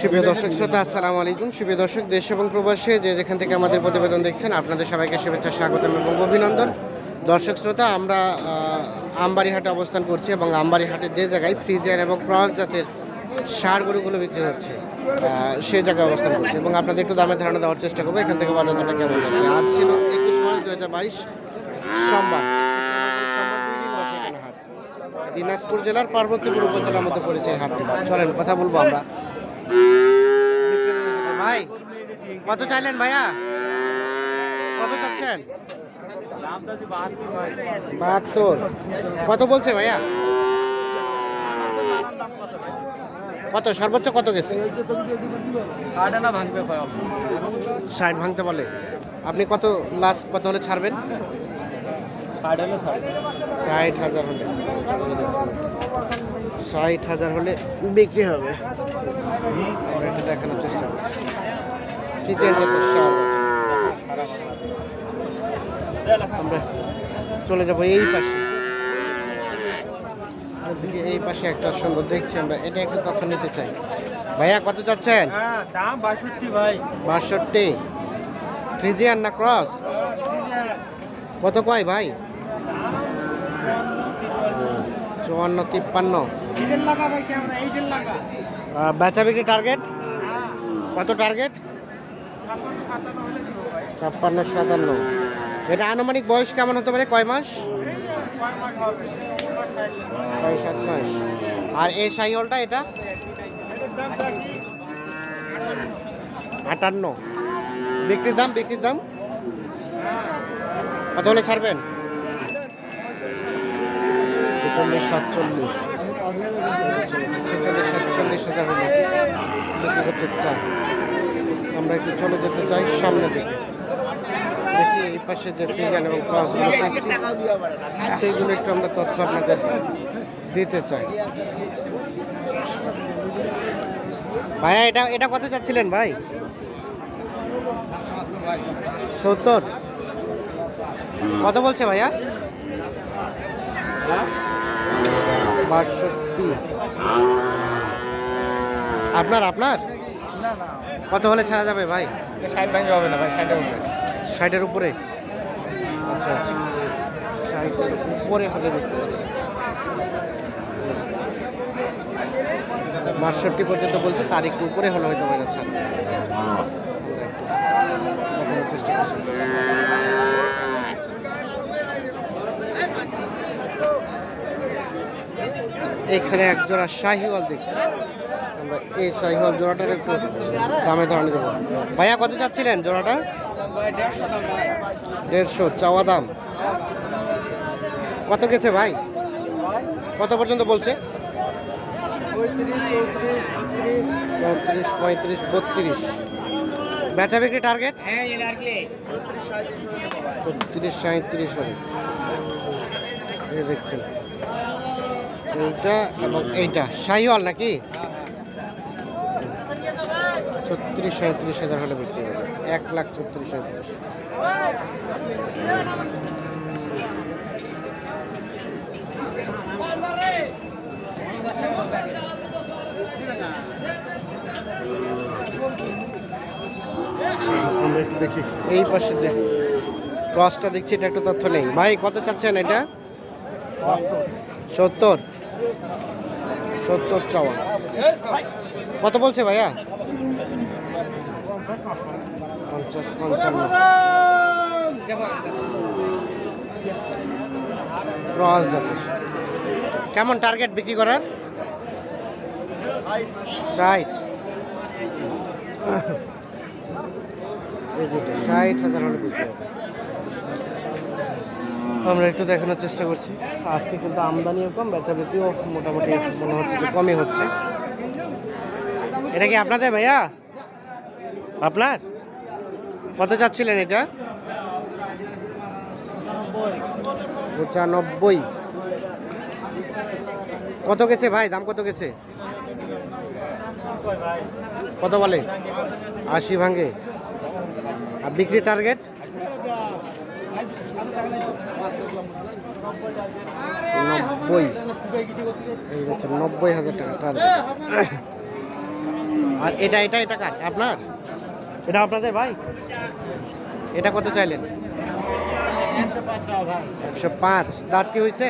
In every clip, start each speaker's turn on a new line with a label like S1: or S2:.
S1: সুপ্রিয় দর্শক শ্রোতা, আসসালামু আলাইকুম। সুপ্রিয় দর্শক, দেশ এবং প্রবাসে যে যেখান থেকে আমাদের প্রতিবেদন দেখছেন, আপনাদের সবাইকে শুভেচ্ছা, স্বাগতম এবং অভিনন্দন। দর্শক শ্রোতা, আমরা আমবাড়িহাটে অবস্থান করছি এবং আমবাড়িহাটের যে জায়গায় ফ্রিজিয়ান এবং ক্রস জাতের সার গরুগুলো বিক্রি হচ্ছে সেই জায়গায় অবস্থান করছি এবং আপনাদের একটু দামে ধারণা দেওয়ার চেষ্টা করব। এখান থেকে বাজার কেমন যাচ্ছে? আজ ছিল একুশ মার্চ দু হাজার বাইশ, সোমবার। দিনাজপুর জেলার পার্বতীপুর উপজেলার মধ্যে পড়েছে এই হাটটি। চলেন, কথা বলব আমরা। ভাই, কত চাইলেন ভাইয়া? কত চাচ্ছেন?
S2: বাহাত্তর।
S1: কত বলছে ভাইয়া? কত, সর্বোচ্চ কত গেছে? ষাট ভাঙতে বলে। আপনি কত লাস্ট কত হলে ছাড়বেন?
S2: ষাট হলে ষাট।
S1: ষাট হাজার হলে। ষাট হাজার হলে বিক্রি হবে। আমরা এটা দেখানোর চেষ্টা করছি। আমরা চলে যাব এই পাশে। এই পাশে একটা সুন্দর দেখছি আমরা। এটা একটু তথ্য নিতে চাই। ভাইয়া কত চাচ্ছেন?
S2: হ্যাঁ দাম বাষট্টি ভাই।
S1: বাষট্টি। ফ্রিজিয়ান না ক্রস? কত কয় ভাই? চুয়ান্ন, তিপ্পান্ন। বেচা বিক্রি টার্গেট কত টার্গেট
S2: ছাপ্পান্ন, সাতান্ন।
S1: এটা আনুমানিক বয়স কেমন হতে পারে? কয় মাস?
S2: ছয়,
S1: সাত মাস। আর এই সাইহলটা এটা? আটান্ন। বিক্রির দাম বিক্রির দাম? কত হলে ছাড়বেন? ছেচল্লিশ, সাতচল্লিশ। ছেচল্লিশ, সাতচল্লিশ হাজার হলে বিক্রি করতে চাই আমরা একটু চলে যেতে চাই সামনে দিকে। দেখি এই পাশে যে ফ্রিজান এবং ক্রসগুলো সেইগুলো একটু আমরা তথ্য আপনাদের দিতে চাই। ভাইয়া, এটা এটা কত চাচ্ছিলেন ভাই? সত্তর। কত বলছে ভাইয়া? বাষট্টি। আপনার আপনার? কত হলে ছাড়া যাবে ভাই?
S2: ষাট ভাঙে হবে না ভাই ষাটের উপরে।
S1: ষাটের উপরে? আচ্ছা আচ্ছা। ষাটের উপরে হলে বিক্রি। বাষট্টি পর্যন্ত বলছে তার একটু উপরে হলে হয়তো বেড়ে ছাড় দেখানোর চেষ্টা করছি। এখানে এক জোড়া শাহিওয়াল দেখছি। আমরা এই শাহিওয়াল জোড়াটার একটু দামে ধারণা দেবো ভাইয়া, কত চাচ্ছিলেন জোড়াটা?
S2: দেড়শো,
S1: চাওয়া দাম। কত গেছে ভাই? কত পর্যন্ত বলছে?
S2: চৌত্রিশ,
S1: পঁয়ত্রিশ, বত্রিশ। বেচা বিক্রি টার্গেট
S2: ছত্রিশ সাঁত্রিশ
S1: হবে দেখছেন। এইটা এবং এইটা। শাহিওয়াল নাকি? ছত্রিশ সাঁত্রিশ হাজার হলে বিক্রি হবে। এক লাখ ছত্রিশ সাঁত্রিশ। আমরা একটু দেখি এই পাশে যে ক্রসটা দেখছি এটা একটু তথ্য নেই। ভাই কত চাচ্ছেন এটা? সত্তর। সত্তর চাওয়া কত বলছে ভাইয়া? পঞ্চাশ, পঞ্চান্ন। কেমন টার্গেট বিক্রি করার? ষাট। ষাট হাজার হলে বিক্রি হবে। আমরা একটু দেখানোর চেষ্টা করছি। আজকে কিন্তু আমদানিও কম, বেচা বিক্রিও মোটামুটি মনে হচ্ছে যে কমই হচ্ছে। এটা কি আপনাদের ভাইয়া? আপনার? কত চাচ্ছিলেন এটা? পঁচানব্বই। কত গেছে ভাই? দাম কত গেছে? কত বলে? আশি ভাঙ্গে আর বিক্রি টার্গেট নব্বই। এই হচ্ছে নব্বই হাজার টাকা টার্গেট আর এটা এটা এটা কার? আপনার? এটা আপনাদের ভাই? এটা কত চাইলেন? একশো পাঁচ। দাঁত কি হয়েছে?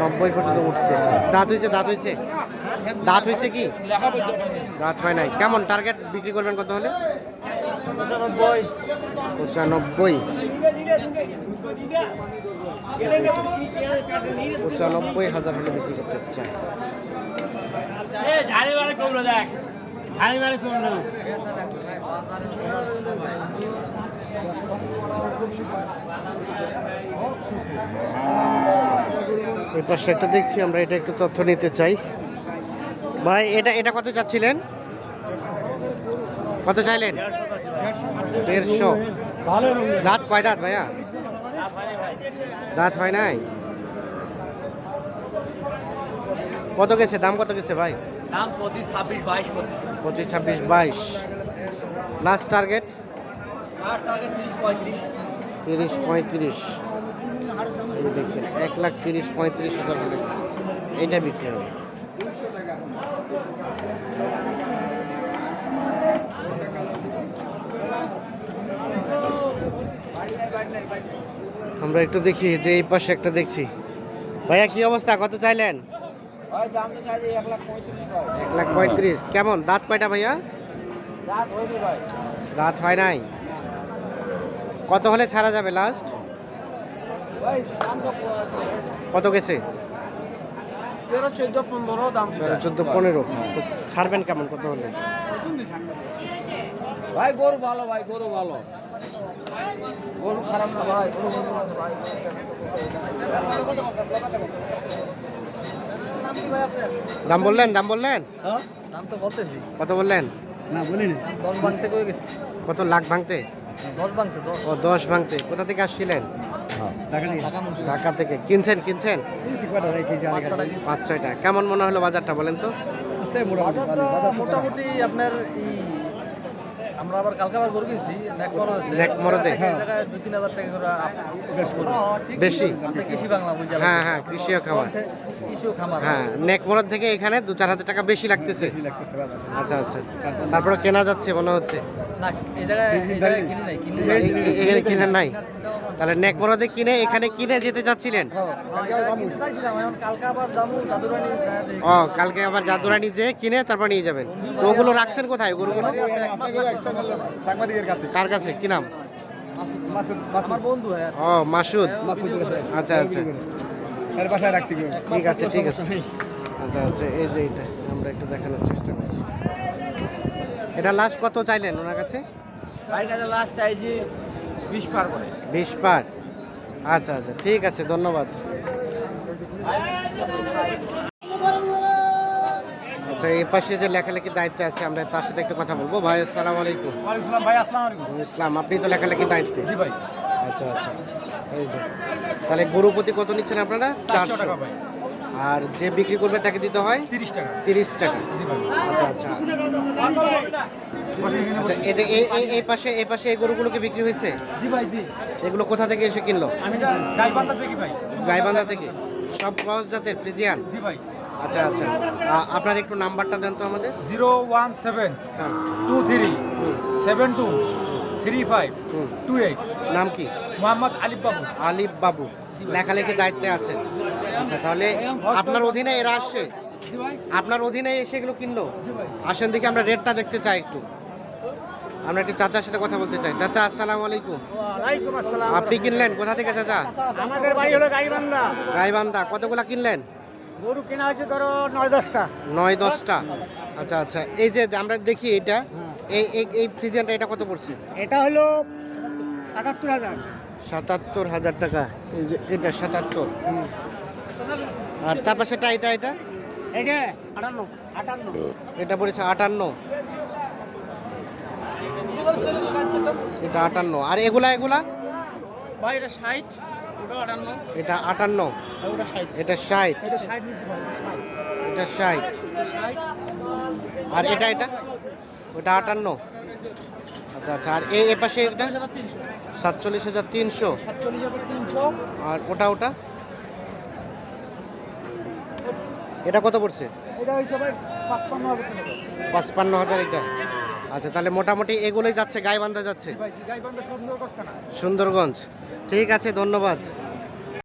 S1: নব্বই পর্যন্ত উঠছে। দাঁত হয়েছে দাঁত হয়েছে। দাঁত হয়েছে কি? দাঁত হয় নাই। কেমন? টার্গেট বিক্রি করবেন কত হলে? পঁচানব্বই। পঁচানব্বই হাজার হলে বিক্রি করতে চাই।
S3: দেখ।
S1: এই পাশে একটা দেখছি আমরা এটা একটু তথ্য নিতে চাই। ভাই এটা এটা কত চাচ্ছিলেন? কত চাইলেন? দেড়শো। দাঁত কয় দাঁত ভাইয়া? দাঁত হয় নাই? কত গেছে? দাম কত গেছে ভাই?
S3: দাম পঁচিশ ছাব্বিশ বাইশ
S1: পঁচিশ ছাব্বিশ বাইশ। লাস্ট টার্গেট
S3: তিরিশ পঁয়ত্রিশ।
S1: দেখছেন এক লাখ তিরিশ পঁয়ত্রিশ হাজার হলে এইটা বিক্রি হবে। আমরা একটু দেখি যে এই পাশে একটা দেখছি। ভাইয়া কি অবস্থা? কত চাইলেন?
S2: এক লাখ পঁয়ত্রিশ
S1: কেমন? দাঁত কয়টা ভাইয়া? দাঁত হয় নাই? কত হলে ছাড়া যাবে লাস্ট কত গেছে?
S2: তেরো চোদ্দ পনেরো দাম
S1: তেরো চোদ্দ পনেরো। তো ছাড়বেন কেমন? কত হলে?
S2: ভাই গরু ভালো ভাই গরু ভালো। গরু খারাপ না ভাই গরু ভাই।
S1: দাম বললেন দাম বললেন?
S2: হ্যাঁ দাম তো বলতেছি।
S1: কত বললেন?
S2: না বলিনি। দশ ভাঙতে গেছি?
S1: কত লাখ ভাঙতে? ও দশ ভাঙতে। কোথা থেকে আসছিলেন? ঢাকা থেকে। কিনছেন কিনছেন?
S2: পাঁচ
S1: ছয়টা। কেমন মনে হলো বাজারটা বলেন তো?
S2: মোটামুটি আপনার আমরা আবার কালকে আবার গরু কিনছি দুই তিন হাজার টাকা করে
S1: বেশি।
S2: কৃষি বাংলা বুঝা
S1: হ্যাঁ হ্যাঁ কৃষিও খামার।
S2: কৃষিও খামার।
S1: হ্যাঁ নেকমরদ থেকে এখানে দু চার হাজার টাকা বেশি লাগতেছে। আচ্ছা আচ্ছা। তারপরে কেনা যাচ্ছে মনে হচ্ছে।
S2: না এই জায়গায় কিনে নাই কিনি
S1: নাই। তাহলে নেকমরদে কিনে এখানে কিনে যেতে চাচ্ছিলেন? ও কালকে আবার জাদুরানি যে কিনে তারপর নিয়ে যাবেন। তো ওগুলো রাখছেন কোথায়? গরুগুলো? কার কাছে? কি নাম?
S2: হ্যাঁ।
S1: ও মাসুদ। আচ্ছা আচ্ছা।
S2: রাখছি
S1: ঠিক আছে ঠিক আছে। আচ্ছা আচ্ছা এই যে এটা আমরা একটু দেখানোর চেষ্টা করছি। এটা লাস্ট কত চাইলেন ওনার কাছে?
S2: লাস্ট চাইছি বিশ পার করে।
S1: বিশ পার। আচ্ছা আচ্ছা ঠিক আছে ধন্যবাদ। আচ্ছা এই পাশে যে লেখালেখির দায়িত্বে আছে আমরা তার সাথে একটু কথা বলব। ভাই আসসালামু আলাইকুম।
S2: ভাই আসসালামু আলাইকুম।
S1: ইসলাম আপনি তো লেখালেখির দায়িত্বে?
S2: জি ভাই।
S1: আচ্ছা আচ্ছা এই যে। তাহলে গরু প্রতি কত নিচ্ছেন আপনারা? চারশো টাকা
S2: ভাই।
S1: আর যে বিক্রি করবে তাকে দিতে হয়?
S2: তিরিশ টাকা।
S1: তিরিশ টাকা।
S2: জি ভাই।
S1: আচ্ছা আচ্ছা। আচ্ছা এই যে এই এই- এই পাশে এই পাশে এই গরুগুলো বিক্রি হয়েছে?
S2: জি ভাই জি।
S1: এগুলো কোথা থেকে এসে কিনলো?
S2: আমি গাইবান্ধা দেখি ভাই।
S1: গাইবান্ধা থেকে? সব ক্রস জাতের ফ্রিজিয়ান?
S2: জি ভাই।
S1: আচ্ছা আচ্ছা। আপনার একটু নাম্বারটা দেন তো আমাদের।
S4: জিরো ওয়ান সেভেন
S1: হ্যাঁ।
S4: Two three seven two three five. Two eight.
S1: নাম কি?
S4: মোহাম্মদ আলিফ বাবু।
S1: আলিফ বাবু। লেখালেখি দায়িত্বে আছেন। আচ্ছা তাহলে আপনার অধীনে এরা আসছে? আপনার অধীনে এসে এগুলো কিনলো? আসেন দেখি আমরা রেটটা দেখতে চাই একটু। আমরা একটি চাচার সাথে কথা বলতে চাই। চাচা আসসালামু আলাইকুম।
S3: ওয়ালাইকুম আসসালাম।
S1: আপনি কিনলেন? কোথা থেকে চাচা?
S3: আমাদের বাড়ি হলো গাইবান্ধা।
S1: গাইবান্ধা। কতগুলা কিনলেন?
S3: গরু কেনা হয়েছে ধরো নয় দশটা।
S1: নয় দশটা। আচ্ছা আচ্ছা। এই যে আমরা দেখি এটা এই এই ফ্রিজিয়ানটা এটা কত পড়ছে?
S3: এটা হলো সাতাত্তর হাজার।
S1: সাতাত্তর হাজার টাকা। এই যে এটা সাতাত্তর। আর তার পাশেটা এটা এটা?
S3: এটা আটান্ন। আটান্ন।
S1: এটা পড়েছে আটান্ন। এটা আটান্ন। আর এগুলা এগুলা?
S2: ভাই এটা ষাট। ওটা আটান্ন।
S1: এটা আটান্ন।
S2: ওটা ষাট।
S1: এটা ষাট।
S3: এটা ষাট নিতে
S1: এটা ষাট। আর এটা এটা? ওটা আটান্ন। আচ্ছা আচ্ছা। আর এই এ পাশে এটা? সাতচল্লিশ হাজার তিনশো। আর ওটা ওটা? এটা কত পড়ছে?
S3: এটা
S4: পঁচপান্ন হাজার
S1: এটা। আচ্ছা তাহলে মোটামুটি এগুলোই যাচ্ছে গাইবান্ধা যাচ্ছে? সুন্দরগঞ্জ। ঠিক আছে ধন্যবাদ।